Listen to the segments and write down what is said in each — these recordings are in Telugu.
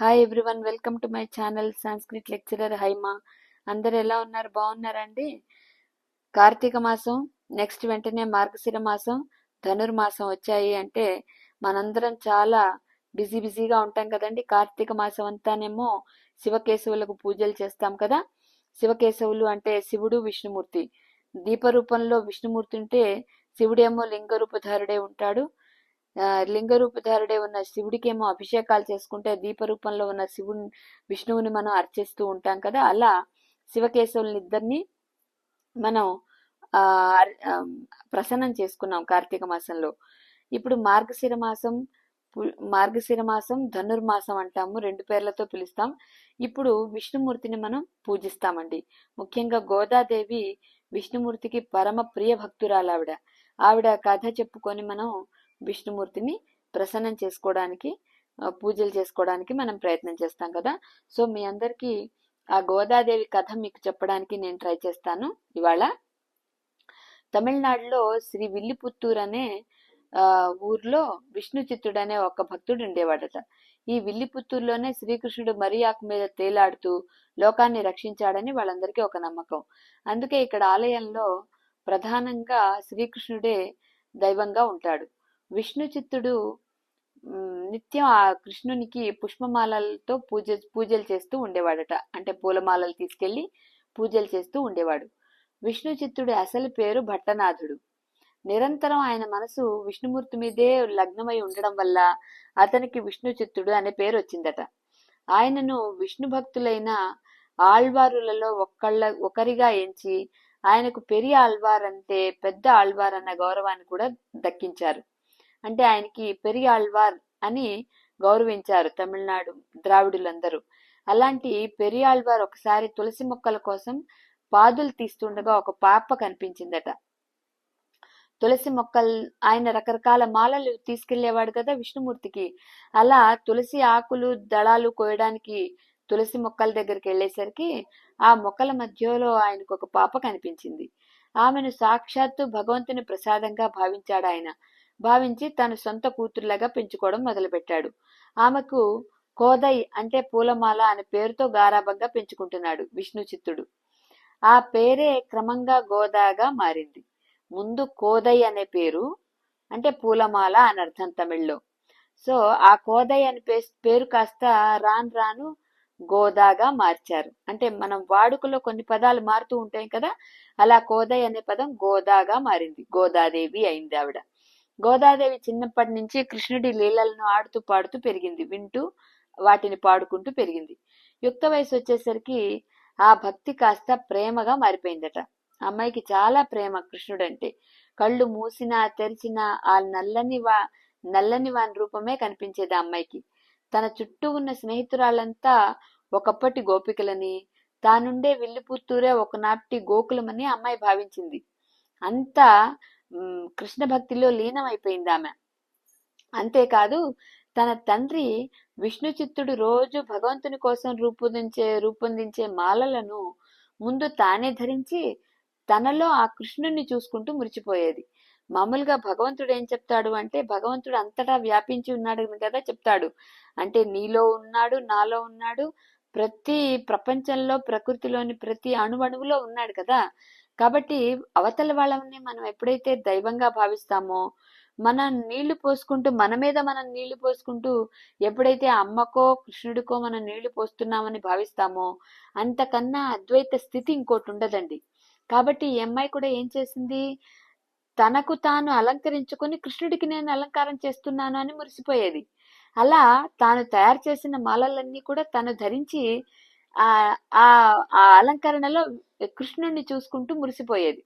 Hi everyone welcome to my channel Sanskrit lecturer Haima అందరు ఎలా ఉన్నారు? బాగున్నారండి? కార్తీక మాసం నెక్స్ట్ వెంటనే మార్గశిర మాసం ధనుర్మాసం వచ్చాయి అంటే మనందరం చాలా బిజీ బిజీగా ఉంటాం కదండి. కార్తీక మాసం అంతానేమో శివకేశవులకు పూజలు చేస్తాం కదా. శివకేశవులు అంటే శివుడు విష్ణుమూర్తి. దీపరూపంలో విష్ణుమూర్తి ఉంటే శివుడేమో లింగ రూపధారుడే ఉంటాడు. లింగరూపధారుడే లింగ రూపధారుడే ఉన్న శివుడికేమో అభిషేకాలు చేసుకుంటే దీప రూపంలో ఉన్న శివుని విష్ణువుని మనం అర్చిస్తూ ఉంటాం కదా. అలా శివకేశవుని ఇద్దరిని మనం ప్రసన్నం చేసుకున్నాం కార్తీక మాసంలో. ఇప్పుడు మార్గశిర మాసం పు- మార్గశిర మాసం ధనుర్మాసం అంటాము రెండు పేర్లతో పిలుస్తాం. ఇప్పుడు విష్ణుమూర్తిని మనం పూజిస్తామండి. ముఖ్యంగా గోదాదేవి విష్ణుమూర్తికి పరమ ప్రియ భక్తురాలు ఆవిడ ఆవిడ కథ చెప్పుకొని మనం విష్ణుమూర్తిని ప్రసన్నం చేసుకోవడానికి పూజలు చేసుకోవడానికి మనం ప్రయత్నం చేస్తాం కదా. సో మీ అందరికీ ఆ గోదాదేవి కథ మీకు చెప్పడానికి నేను ట్రై చేస్తాను ఇవాళ. తమిళనాడులో శ్రీ విల్లిపుత్తూర్ అనే ఊర్లో విష్ణు చిత్తుడు అనే ఒక భక్తుడు ఉండేవాడట. ఈ విల్లిపుత్తూరులోనే శ్రీకృష్ణుడు మరియాకు ఆకు మీద తేలాడుతూ లోకాన్ని రక్షించాడని వాళ్ళందరికీ ఒక నమ్మకం. అందుకే ఇక్కడ ఆలయంలో ప్రధానంగా శ్రీకృష్ణుడే దైవంగా ఉంటాడు. విష్ణు చిత్తుడు నిత్యం ఆ కృష్ణునికి పుష్పమాలలతో పూజ పూజలు చేస్తూ ఉండేవాడట. అంటే పూలమాలలు తీసుకెళ్ళి పూజలు చేస్తూ ఉండేవాడు. విష్ణు చిత్తుడి అసలు పేరు భట్టనాథుడు. నిరంతరం ఆయన మనసు విష్ణుమూర్తి మీదే లగ్నమై ఉండడం వల్ల అతనికి విష్ణు చిత్తుడు అనే పేరు వచ్చిందట. ఆయనను విష్ణు భక్తులైన ఆళ్వారులలో ఒక్కళ్ళ ఒకరిగా ఎంచి ఆయనకు పెరియ ఆళ్వార్ అంటే పెద్ద ఆళ్వార్ అన్న గౌరవాన్ని కూడా దక్కించారు. అంటే ఆయనకి పెరియాళ్వార్ అని గౌరవించారు తమిళనాడు ద్రావిడులందరూ. అలాంటి పెరియాళ్వార్ ఒకసారి తులసి మొక్కల కోసం పాదులు తీస్తుండగా ఒక పాప కనిపించిందట. తులసి మొక్కలు ఆయన రకరకాల మాలలు తీసుకెళ్ళేవాడు కదా విష్ణుమూర్తికి. అలా తులసి ఆకులు దళాలు కోయడానికి తులసి మొక్కల దగ్గరికి వెళ్ళేసరికి ఆ మొక్కల మధ్యలో ఆయనకు ఒక పాప కనిపించింది. ఆమెను సాక్షాత్తు భగవంతుని ప్రసాదంగా భావించాడు ఆయన భావించి తన సొంత కూతురులాగా పెంచుకోవడం మొదలుపెట్టాడు. ఆమెకు కోదై అంటే పూలమాల అనే పేరుతో గారాభంగా పెంచుకుంటున్నాడు విష్ణు చిత్తుడు. ఆ పేరే క్రమంగా గోదాగా మారింది. ముందు కోదై అనే పేరు అంటే పూలమాల అని అర్థం తమిళ్ళో. సో ఆ కోదై అనే పే- పేరు కాస్త రాను రాను గోదాగా మార్చారు. అంటే మనం వాడుకలో కొన్ని పదాలు మారుతూ ఉంటాయి కదా అలా కోదై అనే పదం గోదాగా మారింది. గోదాదేవి అయింది ఆవిడ. గోదాదేవి చిన్నప్పటి నుంచి కృష్ణుడి లీలలను ఆడుతూ పాడుతూ పెరిగింది వింటూ వాటిని పాడుకుంటూ పెరిగింది. యుక్త వయసు వచ్చేసరికి ఆ భక్తి కాస్త ప్రేమగా మారిపోయిందట. అమ్మాయికి చాలా ప్రేమ కృష్ణుడు అంటే కళ్ళు మూసినా తెరిచినా ఆ నల్లని వా నల్లని వాని రూపమే కనిపించేది అమ్మాయికి. తన చుట్టూ ఉన్న స్నేహితురాలంతా ఒకప్పటి గోపికలని తానుండే విల్లిపుత్తూరే ఒకనాటి గోకులమని అమ్మాయి భావించింది. అంతా కృష్ణ భక్తిలో లీనమైపోయింది ఆమె అంతేకాదు తన తండ్రి విష్ణు చిత్తుడు రోజు భగవంతుని కోసం రూపొందించే రూపొందించే మాలలను ముందు తానే ధరించి తనలో ఆ కృష్ణుణ్ణి చూసుకుంటూ మురిచిపోయేది. మామూలుగా భగవంతుడు ఏం చెప్తాడు అంటే భగవంతుడు అంతటా వ్యాపించి ఉన్నాడు కదా చెప్తాడు. అంటే నీలో ఉన్నాడు నాలో ఉన్నాడు ప్రతి ప్రపంచంలో ప్రకృతిలోని ప్రతి అణువణువులో ఉన్నాడు కదా. కాబట్టి అవతల వాళ్ళని మనం ఎప్పుడైతే దైవంగా భావిస్తామో మనం నీళ్ళు పోసుకుంటూ మన మీద మనం నీళ్ళు పోసుకుంటూ ఎప్పుడైతే అమ్మకో కృష్ణుడికో మనం నీళ్ళు పోస్తున్నామని భావిస్తామో అంతకన్నా అద్వైత స్థితి ఇంకోటి ఉండదండి. కాబట్టి ఈ అమ్మాయి కూడా ఏం చేసింది? తనకు తాను అలంకరించుకొని కృష్ణుడికి నేను అలంకారం చేస్తున్నాను అని మురిసిపోయేది. అలా తాను తయారు చేసిన మాలలన్నీ కూడా తను ధరించి ఆ ఆ అలంకరణలో కృష్ణుడిని చూసుకుంటూ మురిసిపోయేది.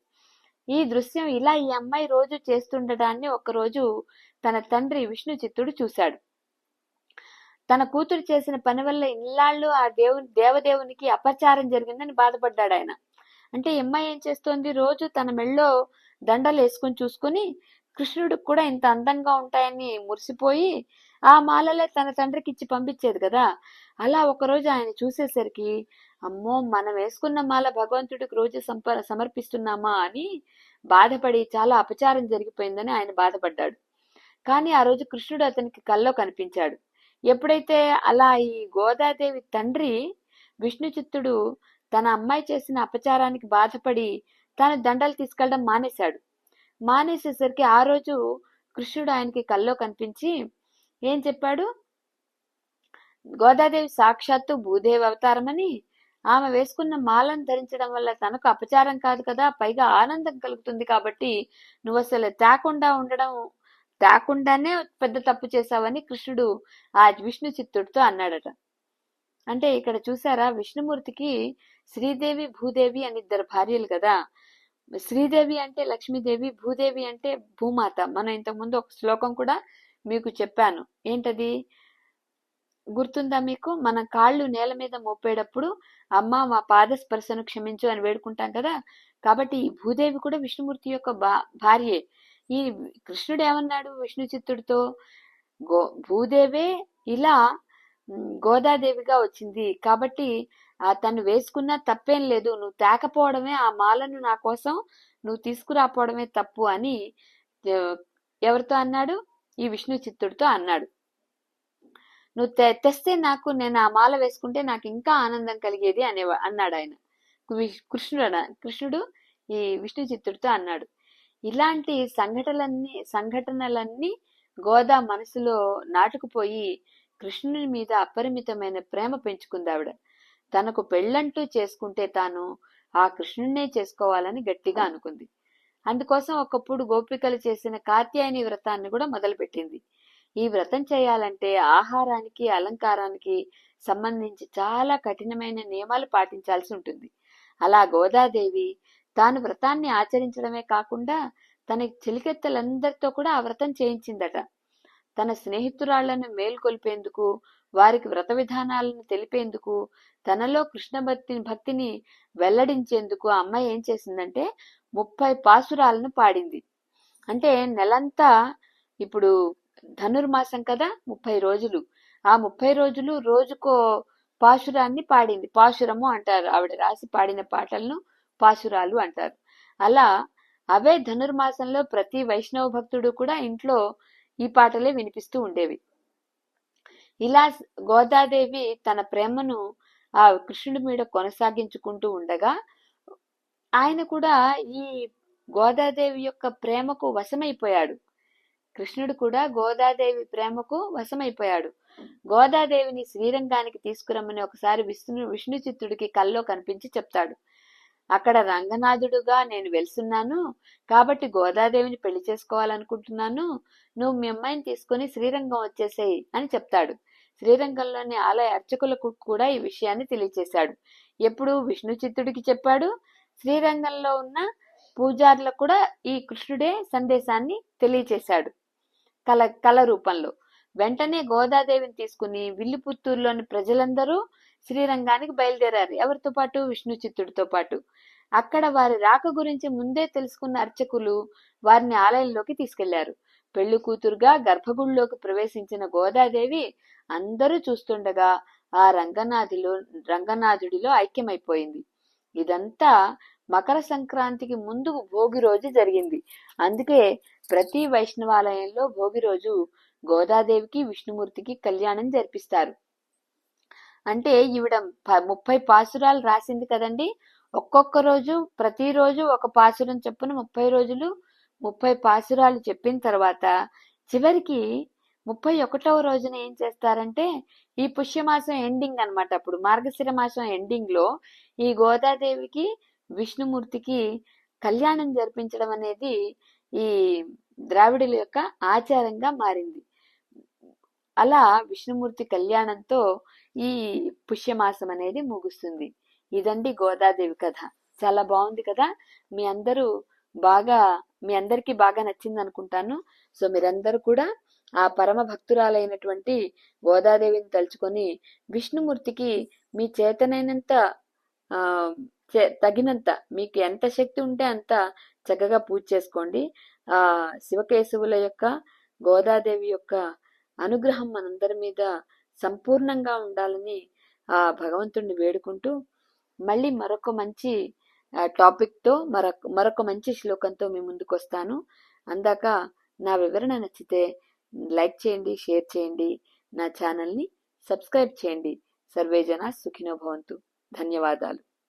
ఈ దృశ్యం ఇలా ఈ అమ్మాయి రోజు చేస్తుండటాన్ని ఒకరోజు తన తండ్రి విష్ణు చిత్తుడు చూశాడు. తన కూతురు చేసిన పని వల్ల ఇన్నాళ్ళు ఆ దేవుని దేవదేవునికి అపచారం జరిగిందని బాధపడ్డాడు ఆయన. అంటే అమ్మాయి ఏం చేస్తోంది? రోజు తన మెళ్ళో దండలు వేసుకొని చూసుకొని కృష్ణుడికి కూడా ఇంత అందంగా ఉంటాయని మురిసిపోయి ఆ మాలలే తన తండ్రికి ఇచ్చి పంపించేది కదా. అలా ఒకరోజు ఆయన చూసేసరికి అమ్మో మనం వేసుకున్న మాల భగవంతుడికి రోజు సంప సమర్పిస్తున్నామా అని బాధపడి చాలా అపచారం జరిగిపోయిందని ఆయన బాధపడ్డాడు. కానీ ఆ రోజు కృష్ణుడు అతనికి కల్లో కనిపించాడు. ఎప్పుడైతే అలా ఈ గోదాదేవి తండ్రి విష్ణుచిత్తుడు తన అమ్మాయి చేసిన అపచారానికి బాధపడి తాను దండలు తీసుకెళ్ళడం మానేశాడు. మానేసేసరికి ఆ రోజు కృష్ణుడు ఆయనకి కల్లో కనిపించి ఏం చెప్పాడు? గోదాదేవి సాక్షాత్తు భూదేవి అవతారమని ఆమె వేసుకున్న మాలను ధరించడం వల్ల తనకు అపచారం కాదు కదా పైగా ఆనందం కలుగుతుంది కాబట్టి నువ్వు అసలు తేకుండా ఉండడం తేకుండానే పెద్ద తప్పు చేశావని కృష్ణుడు ఆ విష్ణు చిత్తుడితో అన్నాడట. అంటే ఇక్కడ చూసారా విష్ణుమూర్తికి శ్రీదేవి భూదేవి అని ఇద్దరు భార్యలు కదా. శ్రీదేవి అంటే లక్ష్మీదేవి భూదేవి అంటే భూమాత. మనం ఇంతకుముందు ఒక శ్లోకం కూడా మీకు చెప్పాను. ఏంటది? గుర్తుందా మీకు? మన కాళ్ళు నేల మీద మోపేటప్పుడు అమ్మ మా పాదస్పర్శను క్షమించు అని వేడుకుంటాం కదా? కాబట్టి ఈ భూదేవి కూడా విష్ణుమూర్తి యొక్క భా భార్యే. ఈ కృష్ణుడు ఏమన్నాడు విష్ణు చిత్తుడితో? గో భూదేవే ఇలా గోదాదేవిగా వచ్చింది. కాబట్టి ఆ తను వేసుకున్న తప్పేం లేదు. నువ్వు తేకపోవడమే ఆ మాలను నా కోసం నువ్వు తీసుకురాపోవడమే తప్పు అని ఎవరితో అన్నాడు? ఈ విష్ణు చిత్తుడితో అన్నాడు. నువ్వు తె- తెస్తే నాకు నేను ఆ మాల వేసుకుంటే నాకు ఇంకా ఆనందం కలిగేది అనే అన్నాడు ఆయన కృష్ణుడు కృష్ణుడు ఈ విష్ణు చిత్తుడితో అన్నాడు. ఇలాంటి సంఘటనలన్నీ సంఘటనలన్నీ గోదా మనసులో నాటుకుపోయి కృష్ణుని మీద అపరిమితమైన ప్రేమ పెంచుకుంది ఆవిడ తనకు పెళ్ళంటూ చేసుకుంటే తాను ఆ కృష్ణున్నే చేసుకోవాలని గట్టిగా అనుకుంది. అందుకోసం ఒకప్పుడు గోపికలు చేసిన కాత్యాయని వ్రతాన్ని కూడా మొదలుపెట్టింది. ఈ వ్రతం చేయాలంటే ఆహారానికి అలంకారానికి సంబంధించి చాలా కఠినమైన నియమాలు పాటించాల్సి ఉంటుంది. అలా గోదాదేవి తాను వ్రతాన్ని ఆచరించడమే కాకుండా తన చెలికెత్తలందరితో కూడా ఆ వ్రతం చేయించిందట. తన స్నేహితురాళ్ళను మేల్కొల్పేందుకు వారికి వ్రత విధానాలను తెలిపేందుకు తనలో కృష్ణ భక్తి భక్తిని వెల్లడించేందుకు ఆ అమ్మాయి ఏం చేసిందంటే ముప్పై పాసురాలను పాడింది. అంటే నెలంతా ఇప్పుడు ధనుర్మాసం కదా ముప్పై రోజులు. ఆ ముప్పై రోజులు రోజుకో పాశురాన్ని పాడింది. పాశురము అంటారు. ఆవిడ రాసి పాడిన పాటలను పాశురాలు అంటారు. అలా అవే ధనుర్మాసంలో ప్రతి వైష్ణవ భక్తుడు కూడా ఇంట్లో ఈ పాటలే వినిపిస్తూ ఉండేవి. ఇలా గోదాదేవి తన ప్రేమను ఆ కృష్ణుడి మీద కొనసాగించుకుంటూ ఉండగా ఆయన కూడా ఈ గోదాదేవి యొక్క ప్రేమకు వశమైపోయాడు. కృష్ణుడు కూడా గోదాదేవి ప్రేమకు వశమైపోయాడు. గోదాదేవిని శ్రీరంగానికి తీసుకురమ్మని ఒకసారి విష్ణు విష్ణు చిత్తుడికి కల్లో కనిపించి చెప్తాడు. అక్కడ రంగనాథుడుగా నేను వెళ్తున్నాను కాబట్టి గోదాదేవిని పెళ్ళి చేసుకోవాలనుకుంటున్నాను. నువ్వు మీ అమ్మాయిని తీసుకొని శ్రీరంగం వచ్చేసేయి అని చెప్తాడు. శ్రీరంగంలోని ఆలయ అర్చకులకు కూడా ఈ విషయాన్ని తెలియచేశాడు. ఎప్పుడు విష్ణు చిత్తుడికి చెప్పాడు. శ్రీరంగంలో ఉన్న పూజారులకు కూడా ఈ కృష్ణుడే సందేశాన్ని తెలియచేశాడు. కల కళ రూపంలో. వెంటనే గోదాదేవిని తీసుకుని విల్లిపుత్తూరులోని ప్రజలందరూ శ్రీరంగానికి బయలుదేరారు. ఎవరితో పాటు? విష్ణు చిత్తుడితో పాటు. అక్కడ వారి రాక గురించి ముందే తెలుసుకున్న అర్చకులు వారిని ఆలయంలోకి తీసుకెళ్ళారు. పెళ్ళి కూతురుగా గర్భగుడిలోకి ప్రవేశించిన గోదాదేవి అందరూ చూస్తుండగా ఆ రంగనాథిలో రంగనాథుడిలో ఐక్యమైపోయింది. ఇదంతా మకర సంక్రాంతికి ముందు భోగి రోజు జరిగింది. అందుకే ప్రతి వైష్ణవాలయంలో భోగి రోజు గోదాదేవికి విష్ణుమూర్తికి కళ్యాణం జరిపిస్తారు. అంటే ఈవిడ ప- ముప్పై పాసురాలు రాసింది కదండి. ఒక్కొక్క రోజు ప్రతిరోజు ఒక పాసురం చొప్పున ముప్పై రోజులు ముప్పై పాసురాలు చెప్పిన తర్వాత చివరికి ముప్పై ఒకటవ రోజున ఏం చేస్తారంటే ఈ పుష్యమాసం ఎండింగ్ అన్నమాట. అప్పుడు మార్గశిర మాసం ఎండింగ్లో ఈ గోదాదేవికి విష్ణుమూర్తికి కళ్యాణం జరిపించడం అనేది ఈ ద్రావిడుల యొక్క ఆచారంగా మారింది. అలా విష్ణుమూర్తి కళ్యాణంతో ఈ పుష్యమాసం అనేది ముగుస్తుంది. ఇదండి గోదాదేవి కథ. చాలా బాగుంది కదా? మీ అందరూ బాగా మీ అందరికీ బాగా నచ్చింది అనుకుంటాను. సో మీరందరూ కూడా ఆ పరమ భక్తురాలైనటువంటి గోదాదేవిని తలుచుకొని విష్ణుమూర్తికి మీ చేతనైనంత తగినంత మీకు ఎంత శక్తి ఉంటే అంత చక్కగా పూజ చేసుకోండి. ఆ శివకేశవుల యొక్క గోదాదేవి యొక్క అనుగ్రహం మనందరి మీద సంపూర్ణంగా ఉండాలని ఆ భగవంతుణ్ణి వేడుకుంటూ మళ్ళీ మరొక మంచి టాపిక్తో మరొక మరొక మంచి శ్లోకంతో మీ ముందుకు వస్తాను అందాక నా వివరణ నచ్చితే లైక్ చేయండి షేర్ చేయండి నా ఛానల్ని సబ్స్క్రైబ్ చేయండి. సర్వేజన సుఖినో భవంతు. ధన్యవాదాలు.